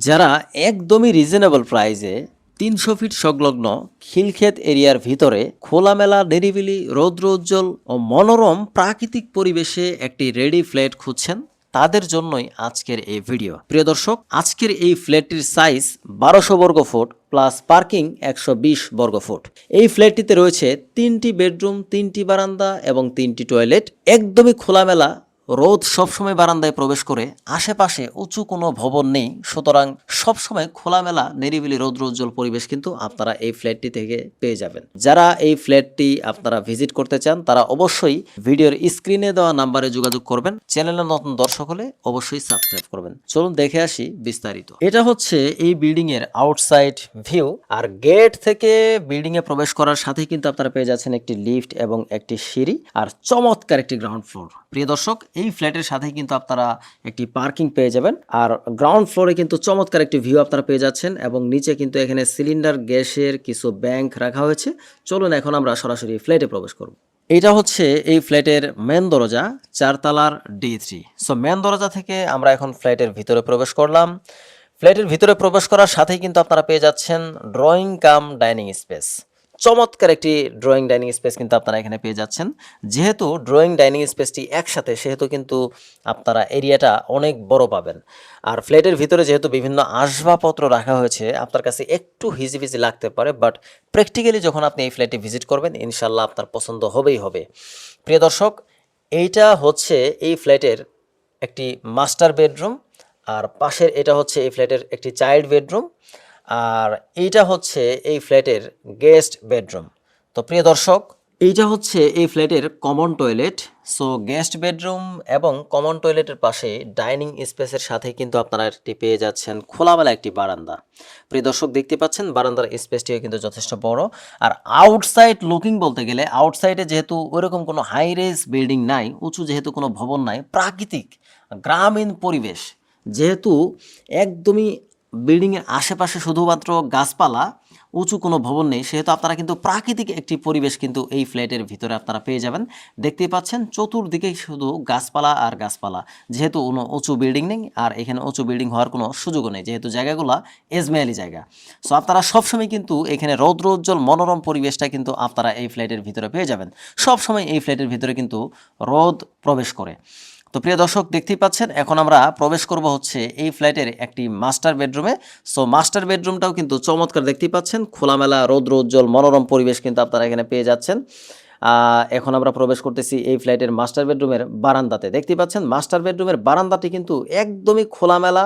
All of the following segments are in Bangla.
যারা একদমই রিজনেবল প্রাইসে তিনশো ফিট সংলগ্ন খিলক্ষেত এরিয়ার ভিতরে খোলামেলা নিরিবিলি রৌদ্র উজ্জ্বল ও মনোরম প্রাকৃতিক পরিবেশে একটি রেডি ফ্ল্যাট খুঁজছেন তাদের জন্যই আজকের এই ভিডিও প্রিয় দর্শক, আজকের এই ফ্ল্যাটটির সাইজ বারোশো বর্গ ফুট প্লাস পার্কিং একশো বিশ বর্গ ফুট। এই ফ্ল্যাটটিতে রয়েছে তিনটি বেডরুম তিনটি বারান্দা এবং তিনটি টয়লেট একদমই খোলামেলা রোদ সবসময় বারান্দায় প্রবেশ করে আশেপাশে উঁচু কোনো ভবন নেই, সুতরাং সবসময় খোলামেলা, নিরিবিলি রৌদ্র উজ্জ্বল পরিবেশ কিন্তু আপনারা এই ফ্ল্যাটটি থেকে পেয়ে যাবেন। যারা এই ফ্ল্যাটটি আপনারা ভিজিট করতে চান, তারা অবশ্যই ভিডিওর স্ক্রিনে দেওয়া নাম্বারে যোগাযোগ করবেন। চ্যানেলের নতুন দর্শক হলে অবশ্যই সাবস্ক্রাইব করবেন। চলুন দেখে আসি বিস্তারিত। এটা হচ্ছে এই বিল্ডিং এর আউটসাইড ভিউ। আর গেট থেকে বিল্ডিং এ প্রবেশ করার সাথেই কিন্তু আপনারা পেয়ে যাচ্ছেন একটি লিফট এবং একটি সিঁড়ি। আর চমৎকার একটি গ্রাউন্ড ফ্লোর। প্রিয় দর্শক, এই ফ্ল্যাটের সাথে কিন্তু আপনারা একটি পার্কিং পেয়ে যাবেন। আর গ্রাউন্ড ফ্লোরে কিন্তু চমৎকার একটি ভিউ আপনারা পেয়ে যাচ্ছেন এবং নিচে কিন্তু এখানে সিলিন্ডার, গ্যাসের কিছু ব্যাংক রাখা হয়েছে। চলুন এখন আমরা সরাসরি ফ্ল্যাটে প্রবেশ করব। এটা হচ্ছে এই ফ্ল্যাটের মেন দরজা, চারতলার ডি থ্রি সো মেন দরজা থেকে আমরা এখন ফ্ল্যাটের ভিতরে প্রবেশ করলাম। ফ্ল্যাটের ভিতরে প্রবেশ করার সাথেই কিন্তু আপনারা পেয়ে যাচ্ছেন ড্রয়িং কাম ডাইনিং স্পেস চমৎকার একটি ড্রয়িং ডাইনিং স্পেস কিন্তু আপনারা এখানে পেয়ে যাচ্ছেন। যেহেতু ড্রয়িং ডাইনিং স্পেসটি একসাথে, সেহেতু কিন্তু আপনারা এরিয়াটা অনেক বড় পাবেন। আর ফ্ল্যাটের ভিতরে যেহেতু বিভিন্ন আসবাবপত্র রাখা হয়েছে, আপনার কাছে একটু হিজিবিজি লাগতে পারে বাট প্র্যাকটিক্যালি যখন আপনি এই ফ্ল্যাটটি ভিজিট করবেন ইনশাল্লাহ আপনার পছন্দ হবেই হবে। প্রিয় দর্শক, এইটা হচ্ছে এই ফ্ল্যাটের একটি মাস্টার বেডরুম আর পাশের এটা হচ্ছে এই ফ্ল্যাটের একটি চাইল্ড বেডরুম আর এইটা হচ্ছে এই ফ্ল্যাটের গেস্ট বেডরুম। তো প্রিয় দর্শক, এইটা হচ্ছে এই ফ্ল্যাটের common toilet. So guest bedroom এবং কমন টয়লেটের পাশে ডাইনিং স্পেসের সাথে কিন্তু আপনারা একটি পেয়ে যাচ্ছেন খোলামেলা একটি বারান্দা। প্রিয় দর্শক, দেখতে পাচ্ছেন বারান্দার স্পেসটিও কিন্তু যথেষ্ট বড়। আর আউটসাইড লুকিং বলতে গেলে, আউটসাইডে যেহেতু ওইরকম কোনো হাই রেজ বিল্ডিং নাই, উঁচু যেহেতু কোনো ভবন নাই, প্রাকৃতিক, গ্রামীণ পরিবেশ যেহেতু একদমই বিল্ডিংয়ের আশেপাশে শুধুমাত্র গাছপালা, উঁচু কোনো ভবন নেই, সেহেতু আপনারা কিন্তু প্রাকৃতিক একটি পরিবেশ কিন্তু এই ফ্ল্যাটের ভিতরে আপনারা পেয়ে যাবেন। দেখতেই পাচ্ছেন, চতুর্দিকে শুধু গাছপালা আর গাছপালা। যেহেতু কোনো উঁচু বিল্ডিং নেই, আর এখানে উঁচু বিল্ডিং হওয়ার কোনো সুযোগও নেই, যেহেতু জায়গাগুলো এজমেয়ালি জায়গা। সো আপনারা সবসময় কিন্তু এখানে রৌদ্র উজ্জ্বল মনোরম পরিবেশটা কিন্তু আপনারা এই ফ্ল্যাটের ভিতরে পেয়ে যাবেন। সবসময় এই ফ্ল্যাটের ভিতরে কিন্তু রোদ প্রবেশ করে। তো প্রিয় দর্শক, দেখতেই পাচ্ছেন, এখন আমরা প্রবেশ করব হচ্ছে এই ফ্ল্যাটের একটি মাস্টার বেডরুমে। সো মাস্টার বেডরুমটাও কিন্তু চমৎকার দেখতেই পাচ্ছেন, খোলামেলা, রৌদ্র, উজ্জ্বল, মনোরম পরিবেশ কিন্তু আপনারা এখানে পেয়ে যাচ্ছেন। এখন আমরা প্রবেশ করতেছি এই ফ্ল্যাটের মাস্টার বেডরুমের বারান্দাতে। দেখতে পাচ্ছেন, মাস্টার বেডরুমের বারান্দাটি কিন্তু একদমই খোলামেলা।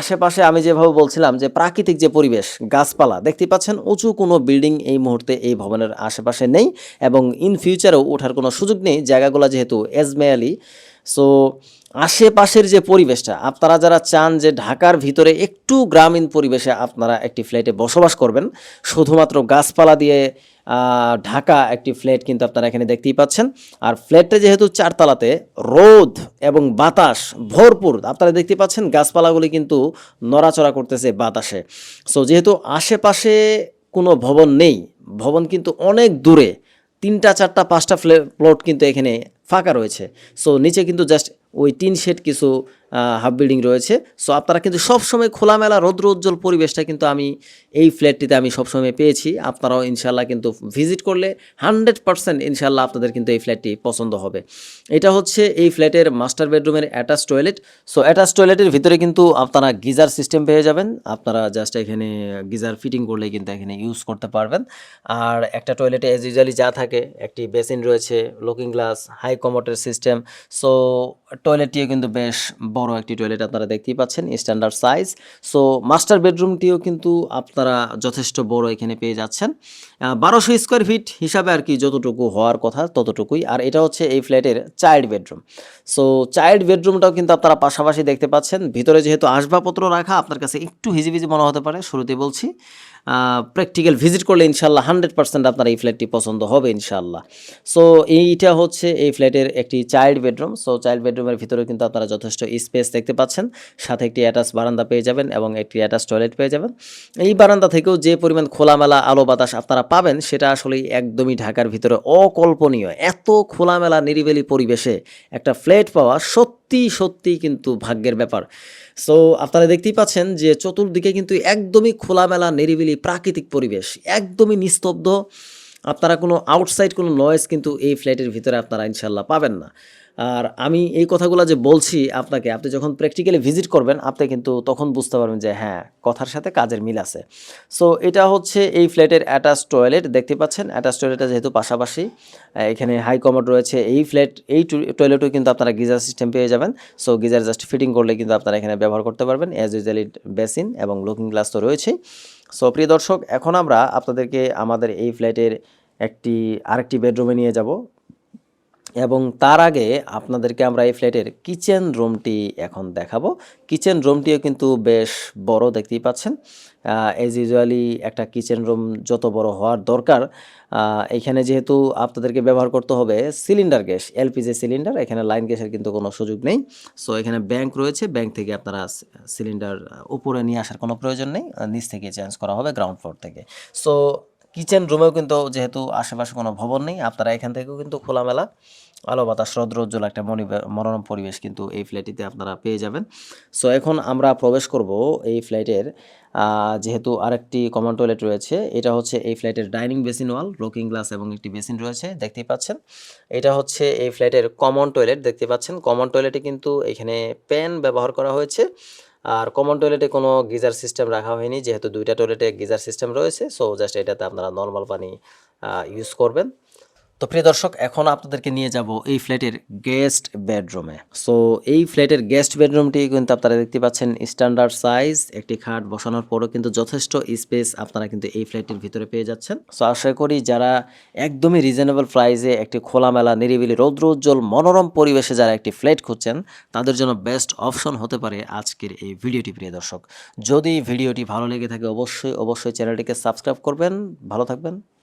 আশেপাশে আমি যেভাবে বলছিলাম যে প্রাকৃতিক যে পরিবেশ, গাছপালা দেখতে পাচ্ছেন, উঁচু কোনো বিল্ডিং এই মুহূর্তে এই ভবনের আশেপাশে নেই এবং ইন ফিউচারেও ওঠার কোনো সুযোগ নেই। জায়গাগুলো যেহেতু এজমেয়ালি, সো আশেপাশের যে পরিবেশটা, আপনারা যারা চান যে ঢাকার ভিতরে একটু গ্রামীণ পরিবেশে আপনারা একটি ফ্ল্যাটে বসবাস করবেন, শুধুমাত্র গাছপালা দিয়ে ঢাকা একটি ফ্ল্যাট কিন্তু আপনারা এখানে দেখতেই পাচ্ছেন। আর ফ্ল্যাটটা যেহেতু চারতলাতে, রোদ এবং বাতাস ভরপুর, আপনারা দেখতে পাচ্ছেন গাছপালাগুলি কিন্তু নড়াচড়া করতেছে বাতাসে। সো যেহেতু আশেপাশে কোনো ভবন নেই, ভবন কিন্তু অনেক দূরে, তিনটা, চারটা, পাঁচটা ফ্লে- প্লট কিন্তু এখানে ফাঁকা রয়েছে। সো নিচে কিন্তু জাস্ট ওই টিন শেড কিছু হাফ বিল্ডিং রয়েছে। সো আপনারা কিন্তু সবসময় খোলামেলা, রৌদ্র উজ্জ্বল পরিবেশটা কিন্তু আমি এই ফ্ল্যাটটিতে আমি সবসময় পেয়েছি। আপনারাও ইনশাল্লাহ কিন্তু ভিজিট করলে হান্ড্রেড পার্সেন্ট ইনশাল্লাহ আপনাদের কিন্তু এই ফ্ল্যাটটি পছন্দ হবে। এটা হচ্ছে এই ফ্ল্যাটের মাস্টার বেডরুমের অ্যাটাচ টয়লেট সো অ্যাটাচ টয়লেটের ভিতরে কিন্তু আপনারা গিজার সিস্টেম পেয়ে যাবেন। আপনারা জাস্ট এখানে গিজার ফিটিং করলে কিন্তু এখানে ইউজ করতে পারবেন। আর একটা টয়লেটে এজ ইউজুয়ালি যা থাকে, একটি বেসিন রয়েছে লুকিং গ্লাস হাই কমোটের সিস্টেম সো টয়লেটটিও কিন্তু বেশ বড় একটি টয়লেট আপনারা দেখতেই পাচ্ছেন স্ট্যান্ডার্ড সাইজ সো মাস্টার বেডরুমটিও কিন্তু আপনারা যথেষ্ট বড় এখানে পেয়ে যাচ্ছেন। বারোশো স্কোয়ার ফিট হিসাবে আর কি যতটুকু হওয়ার কথা ততটুকুই। আর এটা হচ্ছে এই ফ্ল্যাটের চাইল্ড বেডরুম সো চাইল্ড বেডরুমটাও কিন্তু আপনারা পাশাপাশি দেখতে পাচ্ছেন। ভিতরে যেহেতু আসবাবপত্র রাখা, আপনার কাছে একটু হিজিবিজি মনে হতে পারে, শুরুতে বলছি। প্র্যাকটিক্যাল ভিজিট করলে ইনশাল্লাহ হান্ড্রেড পার্সেন্ট আপনার এই ফ্ল্যাটটি পছন্দ হবে ইনশাল্লাহ সো এইটা হচ্ছে এই ফ্ল্যাটের একটি চাইল্ড বেডরুম সো চাইল্ড বেডরুমের ভিতরে কিন্তু আপনারা যথেষ্ট স্পেস দেখতে পাচ্ছেন। সাথে একটি অ্যাটাচ বারান্দা পেয়ে যাবেন এবং একটি অ্যাটাচ টয়লেট পেয়ে যাবেন। এই বারান্দা থেকেও যে পরিমাণ খোলামেলা আলো বাতাস আপনারা পাবেন, সেটা আসলে একদমই ঢাকার ভিতরে অকল্পনীয়। এত খোলামেলা নিরিবিলি পরিবেশে একটা ফ্ল্যাট পাওয়া সত্যি সত্যি সত্যি কিন্তু ভাগ্যের ব্যাপার। সো আপনারা দেখতেই পাচ্ছেন যে চতুর্দিকে কিন্তু একদমই খোলামেলা, নিরিবিলি প্রাকৃতিক পরিবেশ, একদমই নিস্তব্ধ। আপনারা কোনো আউটসাইড কোনো নয়েজ কিন্তু এই ফ্ল্যাটের ভিতরে আপনারা ইনশাল্লাহ পাবেন না। আর আমি এই কথাগুলো যে বলছি আপনাকে, আপনি যখন প্র্যাকটিক্যালি ভিজিট করবেন, আপনি কিন্তু তখন বুঝতে পারবেন যে হ্যাঁ কথার সাথে কাজের মিল আছে। সো এটা হচ্ছে এই ফ্ল্যাটের অ্যাটাচ টয়লেট দেখতে পাচ্ছেন? অ্যাটাচ টয়লেটটা যেহেতু পাশাপাশি এখানে হাই কমোড রয়েছে। এই ফ্ল্যাট এই টয়লেটও কিন্তু আপনারা গিজার সিস্টেম পেয়ে যাবেন। সো গিজার জাস্ট ফিটিং করলে কিন্তু আপনারা এখানে ব্যবহার করতে পারবেন। অ্যাজ ইউজুয়ালি বেসিন এবং লুকিং গ্লাস তো রয়েছেই। সো প্রিয় দর্শক, এখন আমরা আপনাদেরকে আমাদের এই ফ্ল্যাটের একটি, আরেকটি বেডরুমে নিয়ে যাব। এবং তার আগে আপনাদেরকে আমরা এই ফ্ল্যাটের কিচেন রুমটি এখন দেখাবো। কিচেন রুমটিও কিন্তু বেশ বড় দেখতেই পাচ্ছেন। এজ ইউজুয়ালি একটা কিচেন রুম যত বড় হওয়ার দরকার এখানে যেহেতু আপনাদেরকে ব্যবহার করতে হবে সিলিন্ডার গ্যাস এলপিজি সিলিন্ডার এখানে লাইন গ্যাসের কিন্তু কোনো সুযোগ নেই। সো এখানে ব্যাংক রয়েছে ব্যাংক থেকে আপনারা সিলিন্ডার উপরে নিয়ে আসার কোনো প্রয়োজন নেই নিচ থেকে চেঞ্জ করা হবে গ্রাউন্ড ফ্লোর থেকে। সো কিচেন রুমেও কিন্তু যেহেতু আশেপাশে কোনো ভবন নেই, আপনারা এখান থেকেও কিন্তু খোলামেলা আলো, বাতাস, রৌদ্র, উজ্জ্বল একটা মনি- মনোরম পরিবেশ কিন্তু এই ফ্ল্যাটটিতে আপনারা পেয়ে যাবেন। সো এখন আমরা প্রবেশ করব এই ফ্ল্যাটের যেহেতু আরেকটি কমন টয়লেট রয়েছে, এটা হচ্ছে এই ফ্ল্যাটের dining basin wall, looking glass এবং একটি বেসিন রয়েছে, দেখতেই পাচ্ছেন। এটা হচ্ছে এই ফ্ল্যাটের কমন টয়লেট দেখতে পাচ্ছেন। কমন টয়লেটে কিন্তু এখানে প্যান ব্যবহার করা হয়েছে। আর কমন টয়লেটে কোনো গিজার সিস্টেম রাখা হয়নি, যেহেতু দুইটা টয়লেটে গিজার সিস্টেম রয়েছে সো জাস্ট এটাতে আপনারা নর্মাল পানি ইউজ করবেন। তো প্রিয় দর্শক, এখন আপনাদেরকে নিয়ে যাব এই ফ্ল্যাটের গেস্ট বেডরুমে। সো এই ফ্ল্যাটের গেস্ট বেডরুমটি কিন্তু আপনারা দেখতে পাচ্ছেন স্ট্যান্ডার্ড সাইজ, একটি খাট বসানোর পরও কিন্তু যথেষ্ট স্পেস আপনারা কিন্তু এই ফ্ল্যাটের ভিতরে পেয়ে যাচ্ছেন। সো আশা করি যারা একদমই রিজনেবল প্রাইসে একটি খোলামেলা, নিরিবিলি রৌদ্র উজ্জ্বল মনোরম পরিবেশে যারা একটি ফ্ল্যাট খুঁজছেন, তাদের জন্য বেস্ট অপশন হতে পারে আজকের এই ভিডিওটি, প্রিয় দর্শক। যদি ভিডিওটি ভালো লেগে থাকে, অবশ্যই অবশ্যই চ্যানেলটিকে সাবস্ক্রাইব করবেন। ভালো থাকবেন।